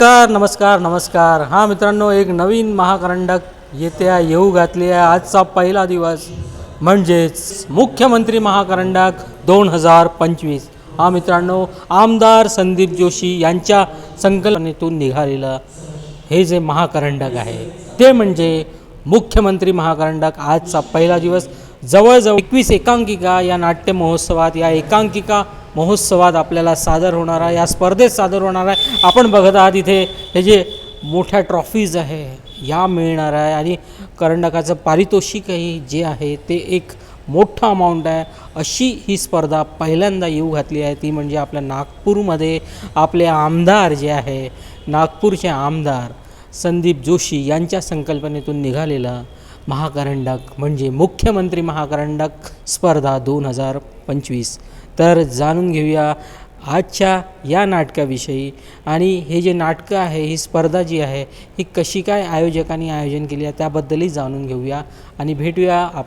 नमस्कार नमस्कार नमस्कार. हा मित्रांनो एक नवीन महाकरंडक येत्या येऊ घातली आहे आजचा पहिला दिवस म्हणजेच मुख्यमंत्री महाकरंडक दोन हजार पंचवीस. हा मित्रांनो आमदार संदीप जोशी यांच्या संकल्पनेतून निघालेलं हे जे महाकरंडक आहे ते म्हणजे मुख्यमंत्री महाकरंडक आजचा पहिला दिवस. जवळजवळ एकवीस एकांकिका या नाट्य महोत्सवात या एकांकिका महोत्सवात आपल्याला सादर होणारा या स्पर्धेत सादर होणार आहे. आपण बघत आहात इथे हे जे मोठ्या ट्रॉफीज आहे या मिळणार आहे. आणि करंडकाचं पारितोषिकही जे आहे ते एक मोठं अमाऊंट आहे. अशी ही स्पर्धा पहिल्यांदा येऊ घातली आहे. ती म्हणजे आपल्या नागपूरमध्ये आपले आमदार जे आहे नागपूरचे आमदार संदीप जोशी यांच्या संकल्पनेतून निघालेलं महाकरंडक म्हणजे मुख्यमंत्री महाकरंडक स्पर्धा दोन हजार पंचवीस. तर जाणून घेऊया आजच्या या नाटकाविषयी. आणि हे जे नाटकं आहे ही स्पर्धा जी आहे ही कशी काय आयोजकांनी आयोजन केली आहे त्याबद्दलही जाणून घेऊया. आणि भेटूया आप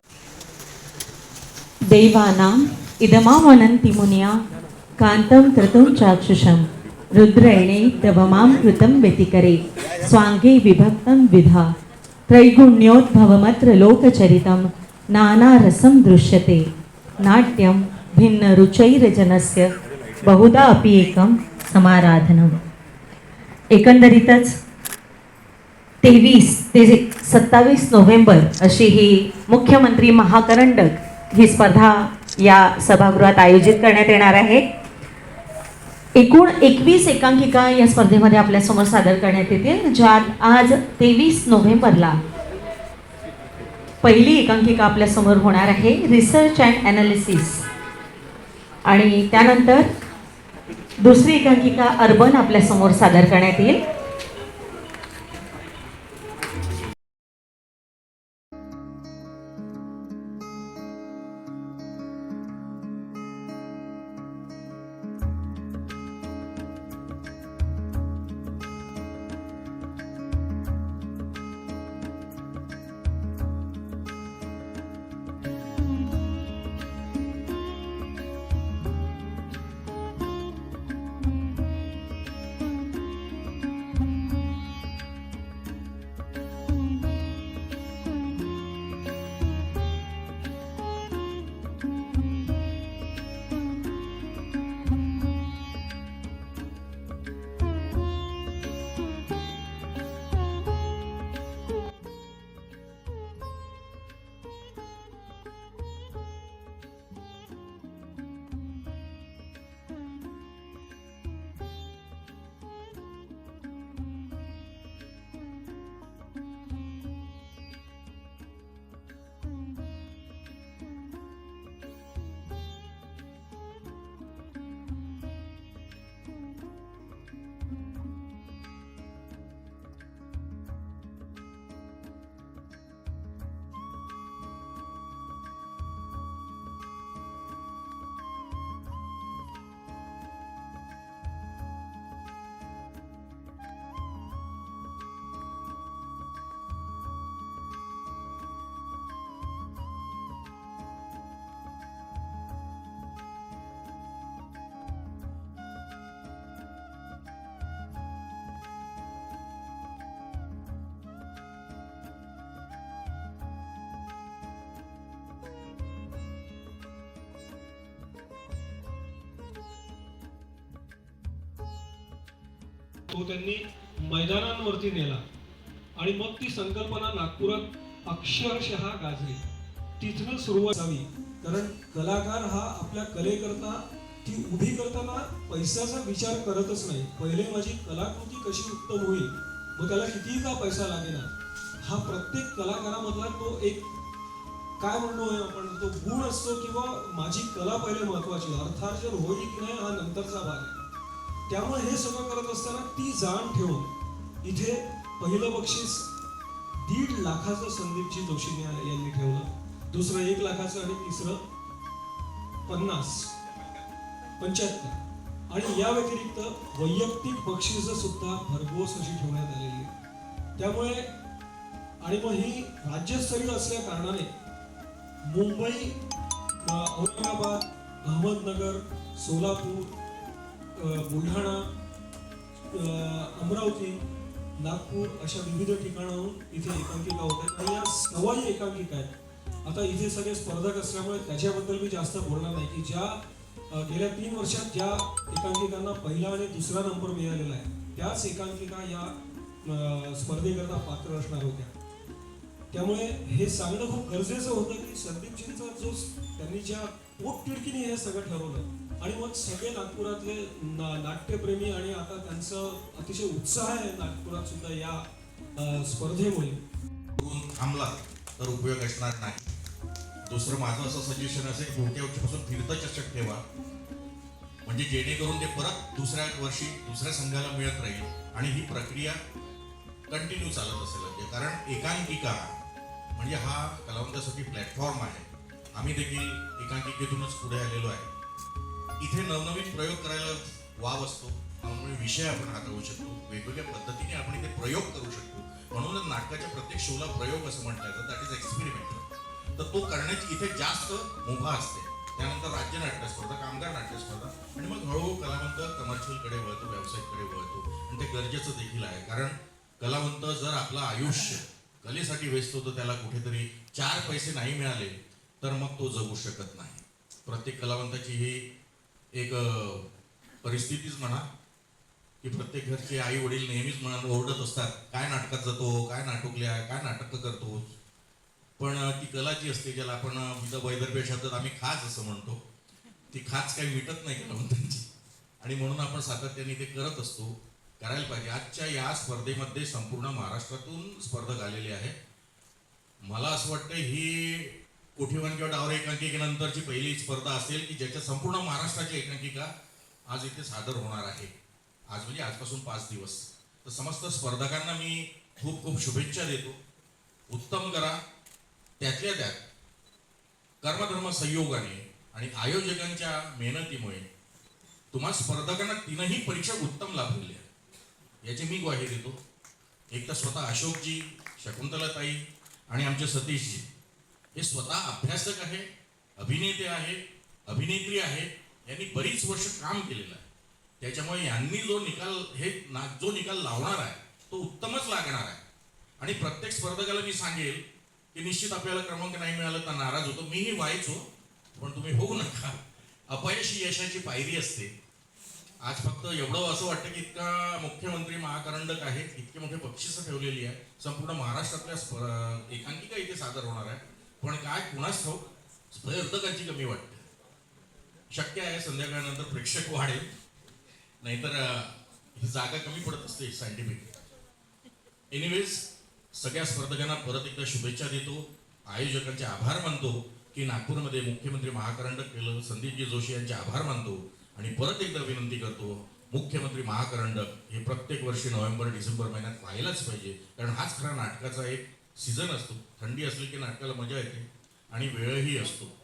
देवानां इदमा वनंती मुनिया कान्तं कृतं चाक्षुषं रुद्रेणे तवमां कृतं व्यतिकरे स्वांगे विभक्तं विधा। त्रैगुण्योद्भवमत्र लोकचरितं नानारसं दृश्यते। नाट्यं भिन्नरुचैरजनस्य बहुधा अपि एकं समाराधनम् एकंदरीतच तेवीस ते सत्तावीस नोव्हेंबर अशी ही मुख्यमंत्री महाकरंडक ही स्पर्धा या सभागृहात आयोजित करण्यात येणार आहे. एकूण एकवीस एकांकिका या स्पर्धेमध्ये आपल्यासमोर सादर करण्यात येतील ज्यात आज तेवीस नोव्हेंबरला पहिली एकांकिका आपल्यासमोर होणार आहे रिसर्च अँड ॲनालिसिस आणि त्यानंतर दुसरी एकांकिका अर्बन आपल्यासमोर सादर करण्यात येईल. तो त्यांनी मैदानांवरती नेला. आणि मग ती संकल्पना नागपुरात अक्षरशः गाजली. तिथनं सुरुवात झाली कारण कलाकार हा आपल्या कलेकरता ती उभी करताना पैशाचा विचार करतच नाही. पहिले माझी कलाकृती कशी उत्तम होईल? मग त्याला कितीही का पैसा लागेना? हा प्रत्येक कलाकारामधला तो एक काय म्हणतो आपण? तो गुण असतो किंवा माझी कला पहिले महत्वाची. अर्थार्जन होईल की नाही हा नंतरचा भाग आहे. त्यामुळे हे सगळं करत असताना ती जाण ठेवून इथे पहिलं बक्षीस दीड लाखाचं संदीपजी जोशी यांनी ठेवलं. दुसरं एक लाखाचं आणि तिसरं पन्नास. पंच्याहत्तर. आणि या व्यतिरिक्त वैयक्तिक बक्षीस सुद्धा भरघोस अशी ठेवण्यात आलेली आहे त्यामुळे आणि मग ही राज्यस्तरीय असल्या कारणाने मुंबई औरंगाबाद अहमदनगर सोलापूर बुलढाणा अं, अमरावती नागपूर अशा विविध ठिकाणाहून इथे एकांकिका होत आहेत. आणि या सवाई एकांकिका आहेत. आता इथे सगळे स्पर्धक असल्यामुळे त्याच्याबद्दल मी जास्त बोलणार नाही की ज्या गेल्या तीन वर्षात ज्या एकांकिकांना पहिला आणि दुसरा नंबर मिळालेला आहे त्याच एकांकिका या अं, स्पर्धेकरता पात्र असणार होत्या. त्यामुळे हे सांगणं खूप गरजेचं होतं की संदीपजींचा जो त्यांनी ज्या पोटतिडकीने हे सगळं ठरवलं आणि मग सगळे नागपुरातले नाट्यप्रेमी आणि आता त्यांचं अतिशय उत्साह आहे नागपुरात सुद्धा या स्पर्धेमुळे. थांबला तर उपयोग असणार नाही. दुसरं माझं असं सजेशन असेल की पुढच्या वर्षीपासून फिरतं चषक ठेवा. म्हणजे जेणेकरून ते परत दुसऱ्या वर्षी दुसऱ्या संघाला मिळत राहील. आणि ही प्रक्रिया कंटिन्यू चालत असेल म्हणजे. कारण एकांकिका म्हणजे हा कलावंतासाठी प्लॅटफॉर्म आहे. आम्ही देखील एकांकिकेतूनच पुढे आलेलो आहे. इथे नवनवीन प्रयोग करायला वाव असतो. त्यामुळे विषय आपण हाताळू शकतो. वेगवेगळ्या पद्धतीने आपण इथे प्रयोग करू शकतो. म्हणूनच नाटकाच्या प्रत्येक शोला प्रयोग असं म्हटलं जातं दॅट इज एक्सपेरिमेंट तर तो करण्याची इथे जास्त मुभा असते. त्यानंतर राज्य नाट्य स्पर्धा कामगार नाट्य स्पर्धा. आणि मग हळूहळू कलावंत कमर्शियलकडे वळतो व्यावसायिककडे वळतो. आणि ते गरजेचं देखील आहे. कारण कलावंत जर आपलं आयुष्य कलेसाठी वेचतो तर त्याला कुठेतरी चार पैसे नाही मिळाले तर मग तो जगू शकत नाही. प्रत्येक कलावंताची ही एक परिस्थितीच म्हणा की प्रत्येक घरचे आई वडील नेहमीच म्हणून ओरडत असतात काय नाटकात जातो? काय नाटकल्या काय नाटकं करतो? पण ती कला जी असते ज्याला आपण अ, वैदर्भ्य शब्दात आम्ही खाच असं म्हणतो ती खाच काही मिटत नाही कलावंतांची आणि म्हणून आपण सातत्याने ते करत असतो करायला पाहिजे. आजच्या या स्पर्धेमध्ये संपूर्ण महाराष्ट्रातून स्पर्धक आलेले आहे मला असं वाटतं ही कोठीवन किंवा डावर एकांकिकेनंतरची पहिली स्पर्धा असेल की ज्याच्या संपूर्ण महाराष्ट्राची एकांकिका आज इथे सादर होणार आहे. आज म्हणजे आजपासून पाच दिवस. तर समस्त स्पर्धकांना मी खूप खूप शुभेच्छा देतो. उत्तम करा. त्यातल्या त्यात कर्मधर्म संयोगाने आणि आयोजकांच्या मेहनतीमुळे तुम्हा स्पर्धकांना तीनही परीक्षा उत्तम लाभलेल्या याची मी ग्वाही देतो. एक तर स्वतः अशोकजी शकुंतलाताई आणि आमचे सतीशजी. हे स्वतः अभ्यासक आहे अभिनेते आहे अभिनेत्री आहे यांनी बरीच वर्ष काम केलेलं आहे. त्याच्यामुळे यांनी जो निकाल हे ना जो निकाल लावणार आहे तो उत्तमच लागणार आहे. आणि प्रत्येक स्पर्धकाला मी सांगेल की निश्चित आपल्याला क्रमांक नाही मिळाला तर नाराज होतो. मीही व्हायचो पण तुम्ही होऊ नका. अपयश ही यशाची पायरी असते. आज फक्त एवढं असं वाटतं की इतका मुख्यमंत्री महाकरंडक आहे इतके मोठे बक्षिसं ठेवलेली आहे संपूर्ण महाराष्ट्रातल्या स्प- एकांकिका इथे सादर होणार आहे पण काय कुणाच ठाऊक स्पर्धकांची कमी वाटते. शक्य आहे संध्याकाळनंतर प्रेक्षक वाढेल. नाहीतर ही जागा कमी पडत असते सायंटिफिक एनिवेज सगळ्या स्पर्धकांना परत एकदा शुभेच्छा देतो. आयोजकांचे आभार मानतो की नागपूरमध्ये मुख्यमंत्री महाकरंडक केलं संदीपजी जोशी यांचे आभार मानतो आणि परत एकदा विनंती करतो मुख्यमंत्री महाकरंडक हे प्रत्येक वर्षी नोव्हेंबर डिसेंबर महिन्यात व्हायलाच पाहिजे. कारण हाच खरा नाटकाचा एक सीझन असतो. थंडी असली की नाटकाला मजा येते आणि वेळही असतो.